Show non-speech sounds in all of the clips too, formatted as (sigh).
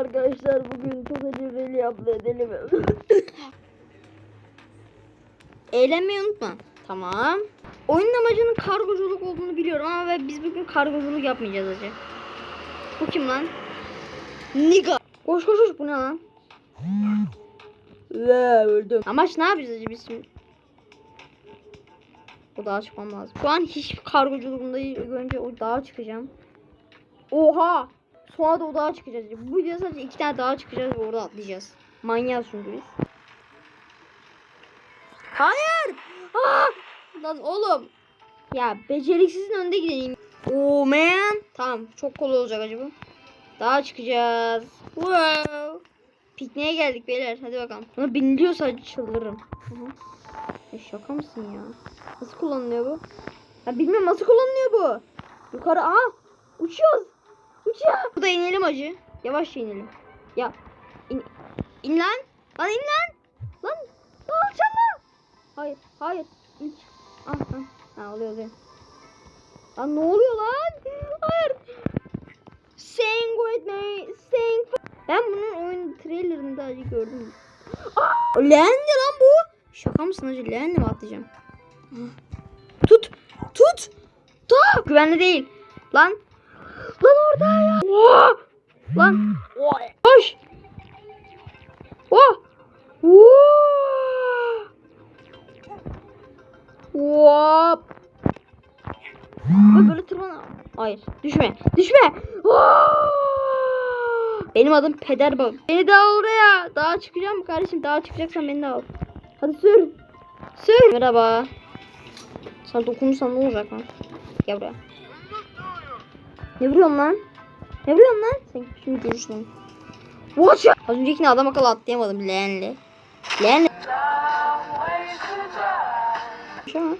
arkadaşlar bugün çok acı abla edelim. Eğlenmeyi unutma. Tamam. Oyunun amacının kargoculuk olduğunu biliyorum ama biz bugün kargoculuk yapmayacağız acı. Bu kim lan? Niga. Koş koş koş bu ne lan? Ve öldüm. Amaç ne yapacağız acı biz şimdi? O dağa çıkmam lazım. Şu an hiç kargoculuğumda önce o dağa çıkacağım. Oha! Sonra da o dağa çıkacağız. Bu videoda sadece iki tane dağa çıkacağız ve orada atlayacağız. Manyağız çünkü biz. Hayır! Aa! Lan oğlum. Ya beceriksizin önde gideyim. Oh man. Tamam çok kolay olacak acaba. Dağa çıkacağız. Wow. Pikniğe geldik beyler. Hadi bakalım. Buna biniliyorsa çıldırırım. Hı hı. Ya şaka mısın ya? Nasıl kullanılıyor bu? Ya bilmiyorum nasıl kullanılıyor bu. Yukarı aa uçuyoruz. Uçuyor. Burada inelim acı. Yavaşça inelim. Ya in, in lan. Lan in lan. Lan. Alacağım lan. Hayır. Hayır. İn. Ah, ah. Ha oluyor oluyor. Lan ne oluyor lan? Hayır. Sing with me. Sing. Ben bunun oyun trailerında acı gördüm. Aa, leğen ne lan bu? Şaka mısın acı? Leğenle mi atlayacağım? Ah. Tut. Tut. Tut. Güvenli değil. Lan. Lan orada ya. Lan. Koş. Oh. Woo! Hop. Bak böyle tırman. Hayır. Düşme. Düşme. Benim adım Peder Bab. Beni al oraya. Daha çıkacağım kardeşim. Daha çıkacaksan beni de al. Hadi sür. Sür. Merhaba. Sana dokunursan ne olacak lan? Gel buraya. Ne vuruyorsun lan? Ne vuruyorsun lan? Sen şimdi görürsün. Watch out. Az öncekini adam akıllı atlayamadım. Leğenle. Leğenle. An.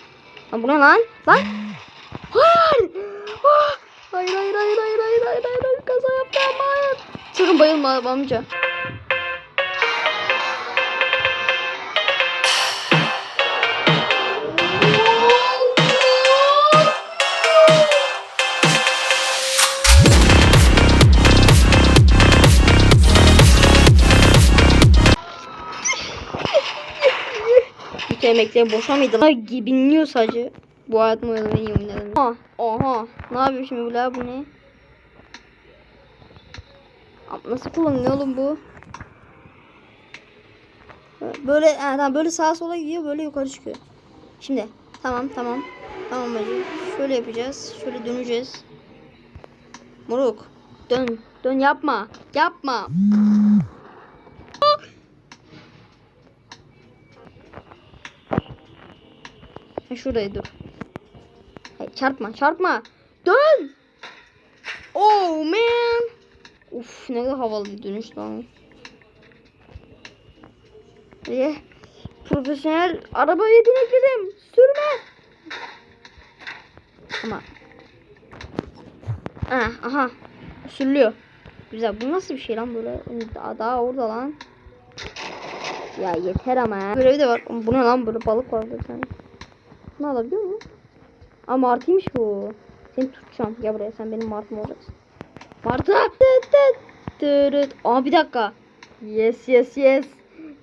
Lan bu ne lan? Lan. Hayır. Ah! Hayır hayır hayır hayır hayır hayır hayır kaza yaptım hayır. Sakın bayılma amca. Bütün emeklerim boşa mıydı? Binliyor sadece. Bu hayatımı oynadım en iyi oynadım. Aha, aha. Ne yapıyor şimdi bu la bu ne? Nasıl kullanılıyor oğlum bu? Böyle tamam böyle sağa sola gidiyor böyle yukarı çıkıyor. Şimdi tamam tamam. Tamam hacı. Şöyle yapacağız. Şöyle döneceğiz. Moruk. Dön. Dön yapma. Yapma. Ha, şuraya dur. Hayır, çarpma çarpma. Dön. Oh man. Uf ne kadar havalı bir dönüş lan. Ve profesyonel araba yeteneklerim. Sürme. Ama. Ah, aha. Sürülüyor. Güzel. Bu nasıl bir şey lan böyle? Daha, daha orada lan. Ya yeter ama ya. Görevi de var. Bu ne lan böyle balık var bir tane. Ne alabiliyor mu? Aa martıymış bu. Seni tutacağım. Gel buraya sen benim martım olacaksın. Martı. Aa bir dakika. Yes yes yes.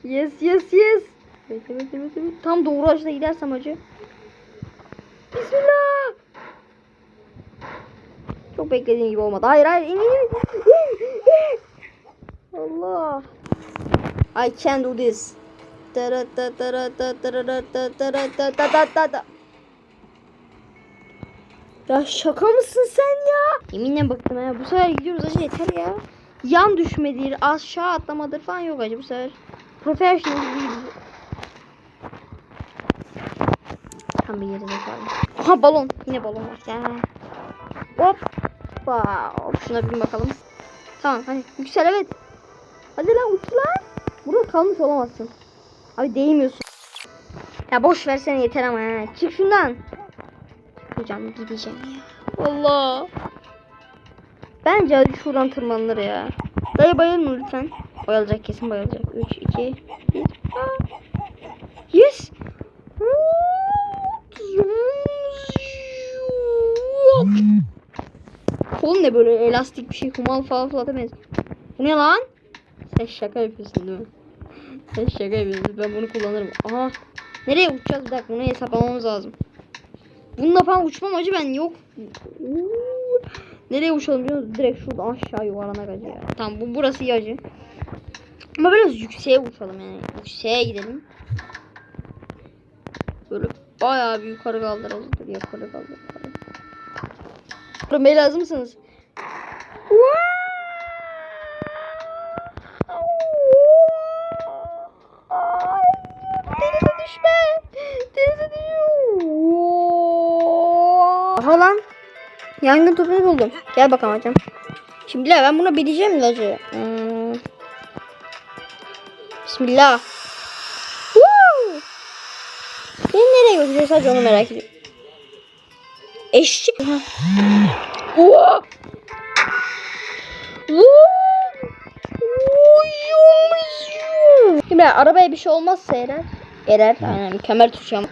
Yes yes yes. Bekle bekle bekle. bekle. Tam doğru açıda gidersem acı. Bismillah. Çok beklediğim gibi olmadı. Hayır hayır. in. İn, in. Allah. I can do this. Ya şaka mısın sen ya? Yeminle bıktım ya. Bu sefer gidiyoruz acı yeter ya. Yan düşmedir, aşağı atlamadır falan yok acı bu sefer. Professional değil. Tam bir yere kaldı. Ha balon. Yine balon var. Ya. Hop. Hop. Şuna bir bakalım. Tamam hadi yüksel evet. Hadi lan uç lan. Burada kalmış olamazsın. Abi değmiyorsun. Ya boş versene yeter ama ha. Çık şundan. Hocam gideceğim ya. Allah. Bence hadi şuradan tırmanılır ya. Dayı bayılma lütfen. Bayılacak kesin bayılacak. 3, 2, 1. Yes. Kol ne böyle elastik bir şey. Humal falan falan demez. Bu ne lan? Sen şaka yapıyorsun değil mi? Şaka yapıyorsun. Ben bunu kullanırım. Aha. Nereye uçacağız? Bir dakika bunu hesaplamamız lazım. Bununla falan uçmam acı ben yok. Uuu. Nereye uçalım biliyor musun? Direkt şuradan aşağı yuvarlanak acı ya. Tamam bu burası iyi acı. Ama biraz yükseğe uçalım yani. Yükseğe gidelim. Böyle bayağı bir yukarı kaldıralım. Dur yukarı kaldır. Bey lazım mısınız? Denize Aha lan. Yangın topunu buldum. Gel bakalım hocam. Şimdi ben bunu bileceğim ilacı. Hmm. Bismillah. Woo! Beni nereye götürüyor sadece onu merak ediyorum. Oha. Woo! Şimdi arabaya bir şey olmazsa erer. Erer. Aynen mükemmel tutacağım.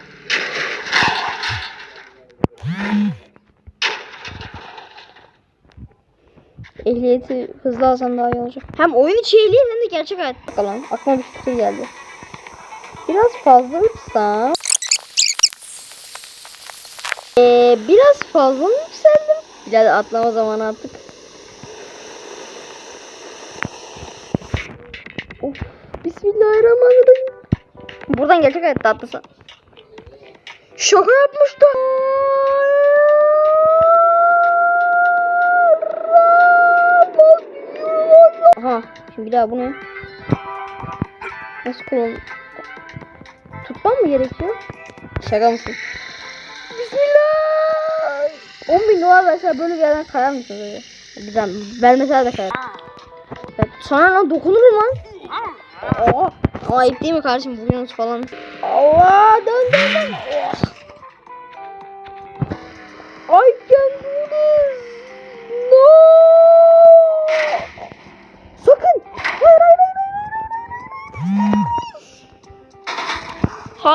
Ehliyeti hızlı alsam daha iyi olacak. Hem oyun içi ehliyet hem de gerçek hayat. Bakalım aklıma bir fikir geldi. Biraz fazla uçsam. Ee, biraz fazla mı yükseldim? Biraz atlama zamanı artık. Of, Bismillahirrahmanirrahim. Buradan gerçek hayatta atlasam. Şaka yapmıştı. Aha. Şimdi bir daha bu ne? Nasıl kullan? Tutmam mı gerekiyor? Şaka mısın? Bismillah. 10 bin dolar verse böyle bir yerden kayar mısın böyle? Bizden vermeseler de kayar. Evet, Sonra lan dokunurum lan. Oh. Ama ayıp değil mi kardeşim vuruyorsunuz falan. Allah dön dön dön. I can do this. No.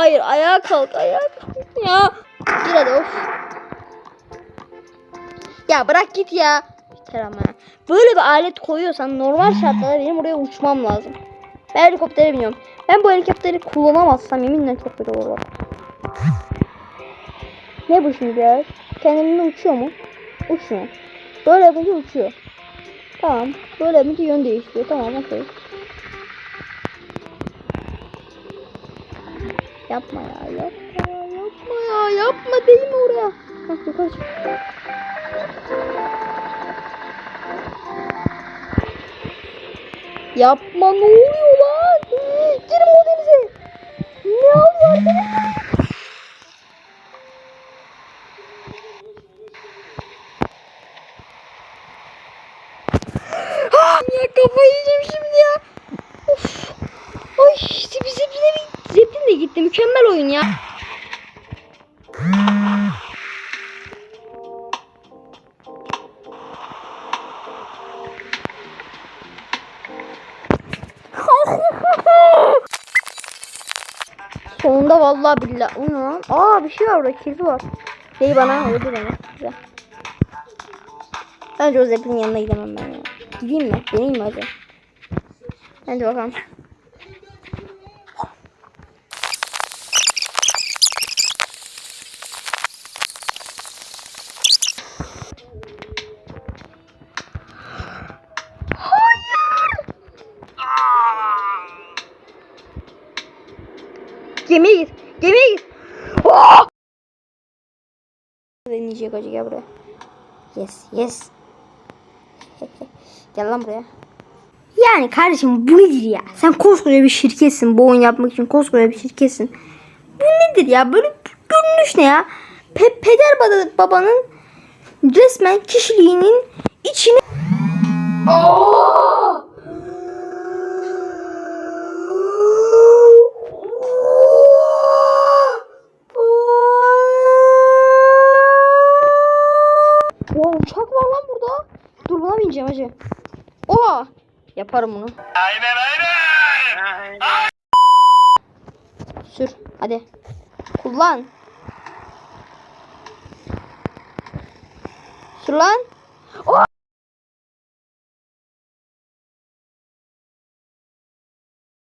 Hayır ayağa kalk ayağa kalk ya. Gir hadi of. Ya bırak git ya. Yeter ama. Böyle bir alet koyuyorsan normal şartlarda benim oraya uçmam lazım. Ben helikoptere biniyorum. Ben bu helikopteri kullanamazsam yeminle çok kötü olur. Ne bu şimdi ya? Kendiliğinden uçuyor mu? Uçmuyor. Böyle yapınca uçuyor. Tamam. Böyle yapınca yön değiştiriyor. Tamam okey. Yapma ya yapma ya yapma ya yapma değil mi oraya? Yukarı çık. Yapma ne oluyor lan? Girin o denize. Ne oluyor arkadaşlar? Ah, ya kafayı yiyeceğim şimdi ya. Of. Ay zip zipline bir zipline de gitti. Mükemmel oyun ya. (laughs) Sonunda vallahi billahi. O ne lan? Aa bir şey var orada. Kirpi var. Şey bana öldü beni. Güzel. Bence o Zeppelin yanına gidemem ben ya. Gideyim mi? Deneyim mi acaba? Hadi bakalım. Git. Oh! Deneyecek acı gel buraya. Yes yes. (laughs) gel lan buraya. Yani kardeşim bu nedir ya? Sen koskoca bir şirketsin. Bu oyun yapmak için koskoca bir şirketsin. Bu nedir ya? Böyle görünüş ne ya? Pe peder baba- babanın resmen kişiliğinin içine... Oha uçak var lan burada. Bineceğim hacı. Oha. Yaparım bunu. Aynen aynen. Sür. Hadi. Kullan. Sür lan.